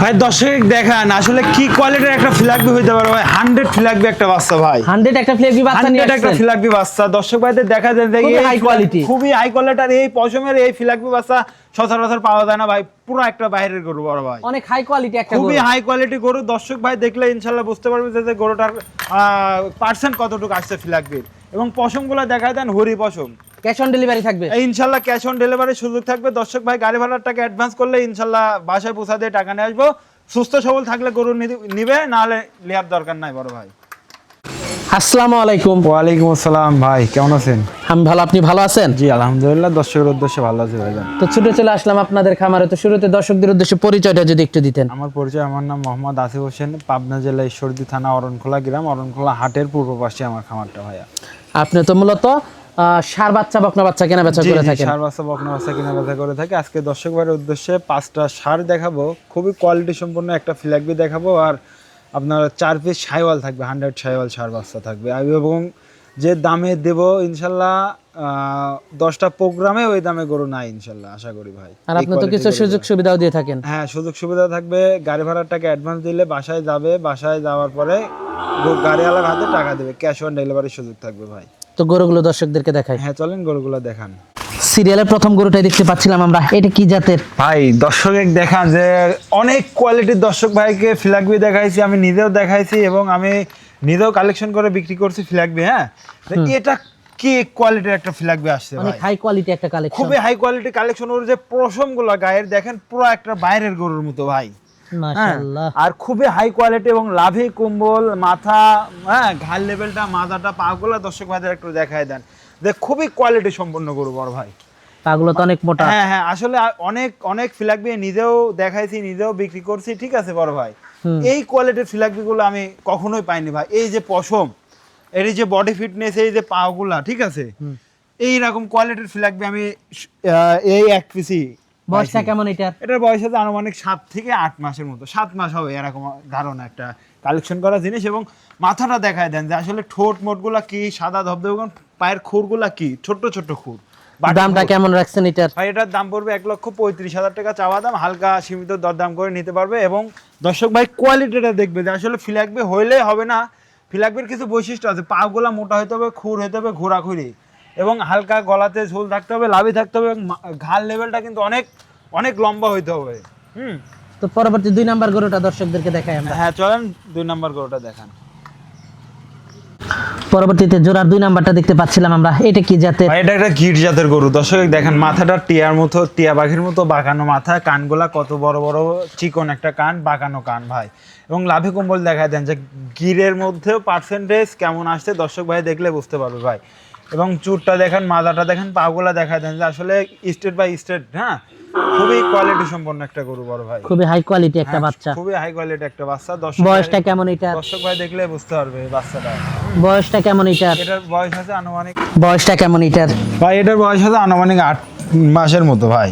ভাই দর্শক দেখান আসলে কি কোয়ালিটির একটা ফিলাকবি হইতে পারে ভাই? হান্ড্রেড ফিলাকবি একটা বাচ্চা ভাই। হান্ড্রেড একটা ফ্লেভি বাচ্চা নিয়ে হান্ড্রেড একটা আসছেন। ফিলাকবি বাচ্চা। দর্শক ভাইদের দেখা যায় যে খুবই ফিলাক- quality। খুবই হাই কোয়ালিটির এই পশমের এই ফিলাকবি বাচ্চা সচরাচর পাওয়া যায় না ভাই। পুরো একটা বাইরের গরু বড় ভাই। অনেক হাই কোয়ালিটি একটা খুবই হাই কোয়ালিটি গরু। দর্শক ভাই দেখলে ইনশাল্লাহ বুঝতে পারবে যে গরুটার পার্সেন্ট কতটুকু আসছে ফিলাকবির এবং পশমগুলো দেখায় দেন হরি পশম। ক্যাশ অন ডেলিভারি থাকবে। ইনশাল্লাহ ক্যাশ অন ডেলিভারির সুযোগ থাকবে। দর্শক ভাই গাড়ি ভাড়ার টাকা অ্যাডভান্স করলে ইনশাল্লাহ বাসায় পৌঁছা দিয়ে টাকা নিয়ে আসব। সুস্থ সবল থাকলে গরু নিবে নাহলে নেওয়ার দরকার নাই বড় ভাই। আসসালামু আলাইকুম। ওয়ালাইকুম আসসালাম ভাই কেমন আছেন? আমি ভালো আপনি ভালো আছেন? জি আলহামদুলিল্লাহ দর্শকের উদ্দেশ্যে ভালো আছি ভাইজান। তো ছুটে চলে আসলাম আপনাদের খামারে। তো শুরুতে দর্শকদের উদ্দেশ্যে পরিচয়টা যদি একটু দিতেন। আমার পরিচয় আমার নাম মোহাম্মদ আসিফ হোসেন পাবনা জেলা ঈশ্বরদী থানা অরণখোলা গ্রাম অরণখোলা হাটের পূর্ব পাশে আমার খামারটা ভাইয়া। আপনি তো মূলত ষাঁড় বাচ্চা বকনা বাচ্চা কেনা বেচা করে থাকেন। ষাঁড় বাচ্চা বকনা বাচ্চা কিনা বেচা করে থাকি। আজকে দর্শক ভাইয়ের উদ্দেশ্যে পাঁচটা সার দেখাবো। খুবই কোয়ালিটি সম্পন্ন একটা ফ্ল্যাগবি দেখাবো। আর আপনার চার পিস সাইওয়াল থাকবে হান্ড্রেড সাইওয়াল সার বাচ্চা থাকবে। এবং যে দামে দেব ইনশাল্লাহ দশটা প্রোগ্রামে ওই দামে গরু নাই ইনশাল্লাহ আশা করি ভাই। আর আপনি তো কিছু সুযোগ সুবিধাও দিয়ে থাকেন। হ্যাঁ সুযোগ সুবিধা থাকবে। গাড়ি ভাড়ার টাকা অ্যাডভান্স দিলে বাসায় যাবে বাসায় যাওয়ার পরে গাড়িওয়ালার হাতে টাকা দেবে। ক্যাশ অন ডেলিভারির সুযোগ থাকবে ভাই। তো গরুগুলো দর্শকদেরকে দেখাই। হ্যাঁ চলেন গরুগুলো দেখান। সিরিয়ালের প্রথম গরুটাই দেখতে পাচ্ছিলাম আমরা। এটা কি জাতের? ভাই দর্শক দেখান যে অনেক কোয়ালিটির দর্শক ভাইকে ফ্ল্যাগবি দেখাইছি আমি নিজেও দেখাইছি এবং আমি নিজেও কালেকশন করে বিক্রি করছি ফ্ল্যাগবি হ্যাঁ? এটা কি কোয়ালিটির একটা ফ্ল্যাগবি আসছে ভাই। হাই কোয়ালিটি একটা কালেকশন খুবই হাই কোয়ালিটি কালেকশন ওর যে পশমগুলো গায়ের দেখেন পুরো একটা বাইরের গরুর মতো ভাই। আর খুবই হাই কোয়ালিটি এবং লাভি কম্বল মাথা হ্যাঁ ঘাড় লেভেলটা মাথাটা পাগুলো দর্শক ভাইদের একটু দেখায় দেন। যে খুবই কোয়ালিটি সম্পন্ন গরু বড় ভাই। পাগুলো তো অনেক মোটা। হ্যাঁ হ্যাঁ আসলে অনেক অনেক ফিলাকবি নিজেও দেখাইছি নিজেও বিক্রি করছি ঠিক আছে বড় ভাই? এই কোয়ালিটির ফিলাকবি গুলো আমি কখনোই পাইনি ভাই। এই যে পশম এর যে বডি ফিটনেস এই যে পাগুলা ঠিক আছে? এই রকম কোয়ালিটির ফিলাকবি আমি এই এক পিসি বয়সটা কেমন এটার? এটার বয়স আছে আনুমানিক সাত থেকে আট মাসের মতো। সাত মাস হবে এরকম ধারণা একটা কালেকশন করা জিনিস এবং মাথাটা দেখায় দেন যে আসলে ঠোঁট মোটগুলা কি সাদা ধবধবে পায়ের খুরগুলা কি ছোট্ট ছোট্ট খুর। দামটা। কেমন রাখছেন এটার? ভাই এটার দাম পড়বে এক লক্ষ পঁয়ত্রিশ হাজার টাকা চাওয়া দাম হালকা সীমিত দরদাম করে নিতে পারবে এবং দর্শক ভাই কোয়ালিটিটা দেখবে যে আসলে ফিলাকবি হইলে হবে না। ফিলাকবির কিছু বৈশিষ্ট্য আছে পাগুলা মোটা হতে হবে খুর হতে হবে ঘোরাঘুরি। এবং হালকা গলাতে ঝোল থাকতে হবে লাভি থাকতে হবে এবং ঘাল লেভেলটা কিন্তু অনেক অনেক লম্বা হইতে হবে। হুম? তো পরবর্তী দুই নাম্বার গরুটা দর্শকদেরকে দেখাই আমরা। হ্যাঁ চলেন দুই নাম্বার গরুটা দেখান। পরবর্তীতে জোড়ার দুই নাম্বারটা দেখতে পাচ্ছিলাম আমরা। এটা কি জাতের? এটা একটা গিট জাতের গরু। দর্শক, দেখেন, মাথাটা টিয়ার মতো, টিয়া পাখির মতো বাঁকানো মাথা, কানগুলা কত বড় বড়, চিকন একটা কান বাঁকানো কান, ভাই। এবং লাভে কম্বল দেখায় দেন যে, গিরের মধ্যেও পার্সেন্টেজ কেমন আসছে, দর্শক ভাই দেখলে বুঝতে পারবে, ভাই। এবং চুরটা দেখেন, মাথাটা দেখেন, পাগুলা দেখায় দেন যে, আসলে স্টেট বাই স্টেট হ্যাঁ? খুবই কোয়ালিটি সম্পন্ন একটা গরু বড় ভাই। খুবই হাই কোয়ালিটি একটা হ্যাঁ, বাচ্চা। খুবই হাই কোয়ালিটি একটা বাচ্চা। দর্শক বয়সটা কেমন এটা দর্শক ভাই দেখলে বুঝতে পারবে বাচ্চাটা। বয়সটা কেমন এটার? এটার বয়স আছে আনুমানিক বয়সটা কেমন এটার? ভাই এটার বয়স আছে আনুমানিক আট মাসের মতো ভাই।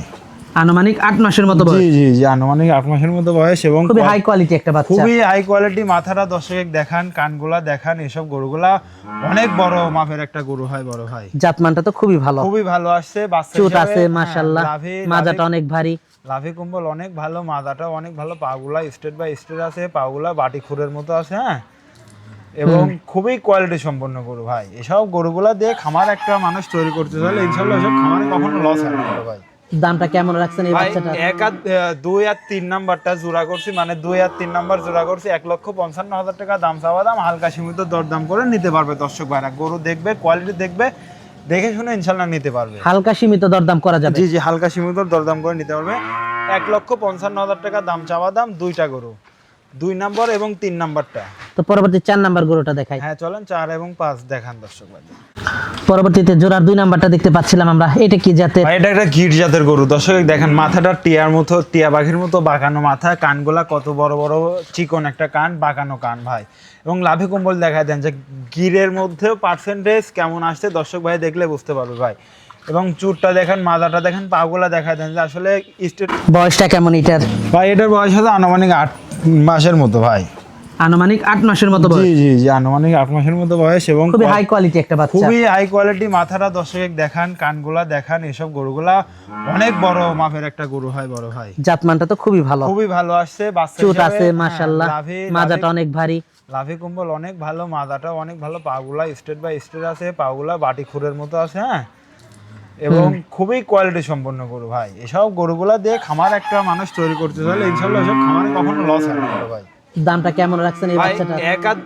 আনুমানিক আট মাসের মতো জি বয়স। জি জি আনুমানিক আট মাসের মতো বয়স এবং খুবই হাই কোয়ালিটি একটা বাচ্চা। খুবই হাই কোয়ালিটি মাথাটা দর্শক দেখান কানগুলা দেখান এসব গরুগুলা অনেক বড় মাপের একটা গরু হয় বড় ভাই। জাতমানটা তো খুবই ভালো। খুবই ভালো আসছে বাচ্চা চুট আছে হ্যাঁ, মাশাআল্লাহ মাজাটা অনেক ভারী। লাভি কুম্বল অনেক ভালো মাদাটা অনেক ভালো পাগুলা স্টেট বাই স্টেট আছে পাগুলা বাটি খুরের মতো আছে হ্যাঁ। এবং খুবই কোয়ালিটি সম্পন্ন গরু ভাই। এসব গরুগুলা দিয়ে খামার একটা মানুষ তৈরি করতে চাইলে ইনশাল্লাহ এসব খামারে কখনো লস হয় না ভাই। দামটা কেমন রাখছেন এই ভাই বাচ্চাটা এক আর দুই আর তিন নাম্বারটা জোড়া করছি মানে দুই আর তিন নাম্বার জোড়া করছি এক লক্ষ পঞ্চান্ন হাজার টাকা দাম চাওয়া দাম হালকা সীমিত দরদাম করে নিতে পারবে দর্শক ভাইরা। গরু দেখবে কোয়ালিটি দেখবে দেখে শুনে ইনশাল্লাহ নিতে পারবে। হালকা সীমিত দরদাম করা যাবে? জি জি হালকা সীমিত দরদাম করে নিতে পারবে। এক লক্ষ পঞ্চান্ন হাজার টাকা দাম চাওয়া দাম দুইটা গরু। দুই নাম্বার এবং তিন নাম্বারটা। তো পরবর্তী চার নাম্বার গরুটা দেখাই। হ্যাঁ চলেন চার এবং পাঁচ দেখান দর্শক ভাই। পরবর্তীতে জোড়ার দুই নাম্বারটা দেখতে পাচ্ছিলাম আমরা। এটা কি জাতের? ভাই এটা একটা গিট জাতের গরু। দর্শক দেখেন মাথাটা টিয়ার মতো টিয়া বাঘের মতো বাঁকানো মাথা কানগুলা কত বড় বড় চিকন একটা কান বাঁকানো কান ভাই। এবং লাভে কম্বল দেখায় দেন যে গিরের মধ্যেও পার্সেন্টেজ কেমন আসছে দর্শক ভাই দেখলে বুঝতে পারবে ভাই। এবং চুরটা দেখেন মাথাটা দেখেন পাগুলা দেখায় দেন যে আসলে স্টেট বয়সটা কেমন এটার? ভাই এটার বয়স আছে আনুমানিক আট মাসের মতো ভাই। আনুমানিক আট মাসের মতো বয়স। জি জি জি আনুমানিক আট মাসের মতো বয়স এবং খুবই হাই কোয়ালিটি একটা বাচ্চা। খুবই হাই কোয়ালিটি মাথাটা দর্শক দেখান কানগুলা দেখান এসব গরুগুলা অনেক বড় মাপের একটা গরু হয় বড় ভাই। জাতমানটা তো খুবই ভালো। খুবই ভালো আসছে বাচ্চা চুট আছে হ্যাঁ, মাশাল্লাহ লাভি- মাজাটা অনেক ভারী। লাভি কুম্বল অনেক ভালো মাদাটা অনেক ভালো পাগুলা স্টেট বাই স্টেট আছে পাগুলা বাটি খুরের মতো আছে হ্যাঁ। এবং খুবই কোয়ালিটি সম্পন্ন গরু ভাই। এসব গরুগুলা দিয়ে খামার একটা মানুষ তৈরি করতে চাইলে ইনশাল্লাহ এসব খামারে কখনো লস হয় না ভাই। দামটা কেমন রাখছেন এই বাচ্চাটা? এক আর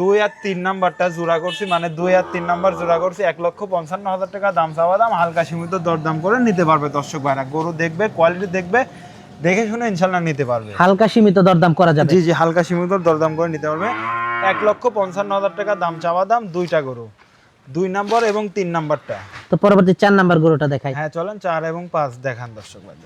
দুই আর তিন নাম্বারটা জোড়া করছি মানে দুই আর তিন নাম্বার জোড়া করছি এক লক্ষ পঞ্চান্ন হাজার টাকা দাম চাওয়া দাম হালকা সীমিত দরদাম করে নিতে পারবে দর্শক ভাইরা। গরু দেখবে কোয়ালিটি দেখবে দেখে শুনে ইনশাল্লাহ নিতে পারবে। হালকা সীমিত দরদাম করা যাবে? জি জি হালকা সীমিত দরদাম করে নিতে পারবে। এক লক্ষ পঞ্চান্ন হাজার টাকা দাম চাওয়া দাম দুইটা গরু। দুই নাম্বার এবং তিন নাম্বারটা। তো পরবর্তী চার নাম্বার গরুটা দেখাই। হ্যাঁ চলেন চার এবং পাঁচ দেখান দর্শক ভাই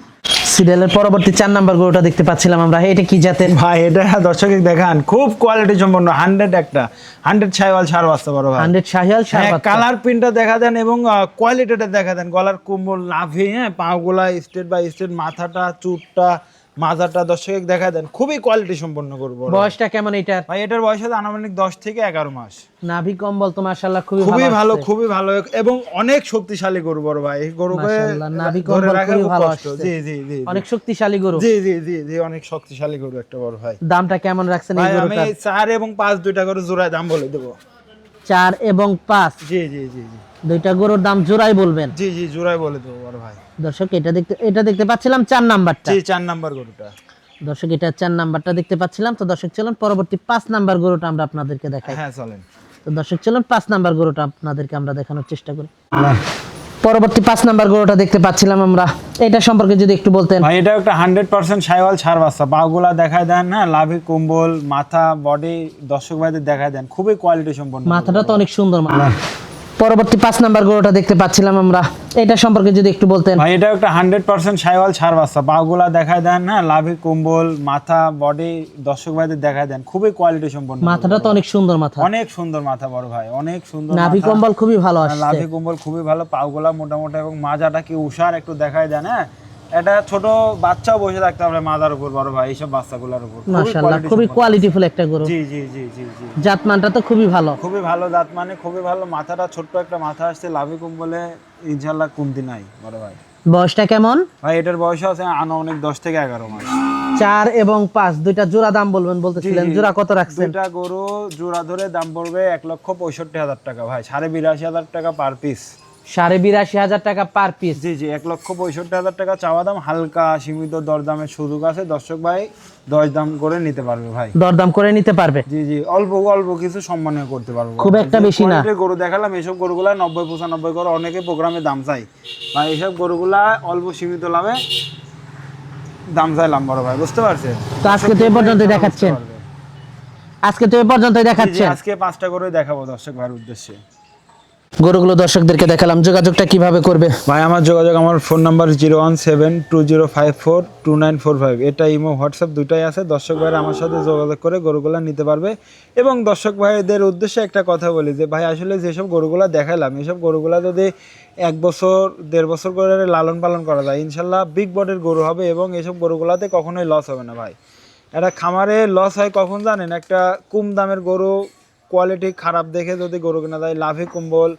সিরিয়ালের পরবর্তী চার নাম্বার গরুটা দেখতে পাচ্ছিলাম আমরা। এটা কি জাতের? ভাই এটা দর্শক দেখান। খুব কোয়ালিটি সম্পন্ন হান্ড্রেড একটা। হান্ড্রেড ছাইওয়াল ছাড় বাঁচতে পারো ভাই। হান্ড্রেড শাহিয়াল সার হ্যাঁ। কালার প্রিন্টটা দেখা দেন এবং কোয়ালিটিটা দেখা দেন। গলার কুম্বল লাভে হ্যাঁ পাগুলা স্টেট বাই স্টেট মাথাটা চুটটা মাজাটা দর্শক দেখা দেন খুবই কোয়ালিটি সম্পন্ন করব বয়সটা কেমন এটার? ভাই এটার বয়স আছে আনুমানিক দশ থেকে এগারো মাস। নাভি কম্বল তো মাশাআল্লাহ খুবই খুবই ভালো খুবই ভালো এবং অনেক শক্তিশালী গরু বড় ভাই। এই গরুকে নাভি কম্বল খুবই ভালো জি জি জি অনেক শক্তিশালী গরু। জি জি জি জি অনেক শক্তিশালী গরু একটা বড় ভাই। দামটা কেমন রাখছেন এই ভাই আমি গরুটার? চার এবং পাঁচ দুইটা করে জোড়ায় দাম বলে দেবো। চার এবং পাঁচ। জি জি জি জি। দুইটা গরুর দাম জোড়াই বলবেন? জি জি জোড়ায় বলে দেবো বড় ভাই। দর্শক এটা দেখতে এটা দেখতে পাচ্ছিলাম চার নাম্বারটা। জি চার নাম্বার গরুটা। দর্শক এটা চার নাম্বারটা দেখতে পাচ্ছিলাম। তো দর্শক চলুন পরবর্তী পাঁচ নাম্বার গরুটা আমরা আপনাদেরকে দেখাই। হ্যাঁ চলেন। তো দর্শক চলুন পাঁচ নাম্বার গরুটা আপনাদেরকে আমরা দেখানোর চেষ্টা করি। পরবর্তী পাঁচ নাম্বার গরুটা দেখতে পাচ্ছিলাম আমরা। এটা সম্পর্কে যদি একটু বলতেন। ভাই এটা একটা হান্ড্রেড পার্সেন্ট সাইওয়াল ছাড় বাচ্চা। পাগুলা দেখায় দেন হ্যাঁ লাভি কম্বল মাথা বডি দর্শক ভাইদের দেখায় দেন। খুবই কোয়ালিটি সম্পন্ন মাথাটা তো অনেক সুন্দর মাথা। পরবর্তী পাঁচ নাম্বার গরুটা দেখতে পাচ্ছিলাম আমরা। এটা সম্পর্কে যদি একটু বলতেন। ভাই এটা একটা হান্ড্রেড পার্সেন্ট সাইওয়াল ছাড় বাচ্চা। পাগুলা দেখায় দেন হ্যাঁ লাভে কম্বল মাথা বডি দর্শক ভাইদের দেখায় দেন। খুবই কোয়ালিটি সম্পন্ন মাথাটা তো অনেক সুন্দর মাথা। অনেক সুন্দর মাথা বড় ভাই অনেক সুন্দর নাভি। কম্বল খুবই ভালো হ্যাঁ, আসছে। লাভি কম্বল খুবই ভালো পাগুলা মোটামুটি এবং মাজাটা কি উষার একটু দেখায় দেন হ্যাঁ। এটা ছোট বাচ্চাও বসে থাকতে পারে মাদার উপর বড় ভাই এইসব বাচ্চাগুলোর উপর। মাশাআল্লাহ খুবই কোয়ালিটিফুল একটা গরু। জি জি জি জি জি। জাতমানটা তো খুবই ভালো। খুবই ভালো দাঁত মানে খুবই ভালো। মাথাটা ছোট্ট একটা মাথা আসছে লাভি কম্বলে ইনশাল্লাহ কমতি নাই বড় ভাই। বয়সটা কেমন? ভাই এটার বয়স আছে আনুমানিক দশ থেকে এগারো মাস। চার এবং পাঁচ দুইটা জোড়া দাম বলবেন বলতেছিলেন। জোড়া কত রাখছেন? দুইটা গরু জোড়া ধরে দাম পড়বে এক লক্ষ পঁয়ষট্টি হাজার টাকা ভাই। সাড়ে বিরাশি হাজার টাকা পার পিস সাড়ে বিরাশি হাজার টাকা পার পিস জি জি এক লক্ষ পঁয়ষট্টি হাজার টাকা চাওয়া দাম হালকা সীমিত দরদামের সুযোগ আছে। দর্শক ভাই করে নিতে পারবে ভাই। দরদাম করে নিতে পারবে। জি জি অল্প অল্প কিছু সম্মানীয় করতে পারব। খুব একটা বেশি না। গরু দেখালাম এসব গরুগুলা নব্বই পঁচানব্বই করে অনেকে প্রোগ্রামে দাম চাই ভাই এইসব গরুগুলা অল্প সীমিত লাভে দাম চাইলাম বড় ভাই বুঝতে পারছেন? তো আজকে তো এ পর্যন্ত দেখাচ্ছেন। আজকে তো এ পর্যন্ত জি, জি, দেখাচ্ছেন। আজকে পাঁচটা করে দেখাবো দর্শক ভাইয়ের উদ্দেশ্যে। গরুগুলো দর্শকদেরকে দেখালাম। যোগাযোগটা কীভাবে করবে? ভাই, আমার যোগাযোগ আমার phone number zero one seven two zero five four two nine four five. এটা ইমো, হোয়াটসঅ্যাপ দুটাই আছে। দর্শক ভাইরা আমার সাথে যোগাযোগ করে গরুগুলা নিতে পারবে। এবং দর্শক ভাইদের উদ্দেশ্যে একটা কথা বলি যে, ভাই, আসলে যেসব গরুগুলা দেখালাম এসব গরুগুলা যদি এক বছর, দেড় বছর করে লালন পালন করা যায়, ইনশাল্লাহ বিগ বডির গরু হবে এবং এসব গরুগুলাতে কখনোই লস হবে না ভাই। একটা খামারে লস হয় কখন জানেন? একটা কম দামের গরু কোয়ালিটি খারাপ দেখে যদি গরু কেনা যায় লাভে কম্বল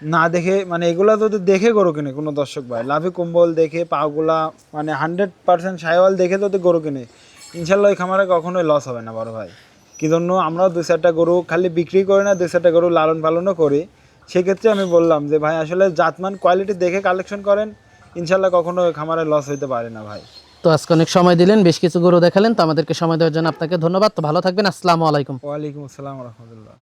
না দেখে মানে এগুলা যদি দেখে গরু কিনে কোনো দর্শক ভাই লাভে কম্বল দেখে পাগুলা মানে হান্ড্রেড পার্সেন্ট সাইওয়াল দেখে যদি গরু কিনে ইনশাল্লাহ ওই খামারে কখনোই লস হবে না বড় ভাই। কি জন্য? আমরাও দু চারটা গরু খালি বিক্রি করি না দু চারটা গরু লালন পালনও করি। সেক্ষেত্রে আমি বললাম যে ভাই আসলে জাতমান কোয়ালিটি দেখে কালেকশন করেন ইনশাল্লাহ কখনো ওই খামারে লস হইতে পারে না ভাই। তো আজকে অনেক সময় দিলেন বেশ কিছু গরু দেখালেন তো আমাদেরকে সময় দেওয়ার জন্য আপনাকে ধন্যবাদ। তো ভালো থাকবেন আসসালামু আলাইকুম। ওয়ালাইকুম আসসালাম রহমতুল্লাহ।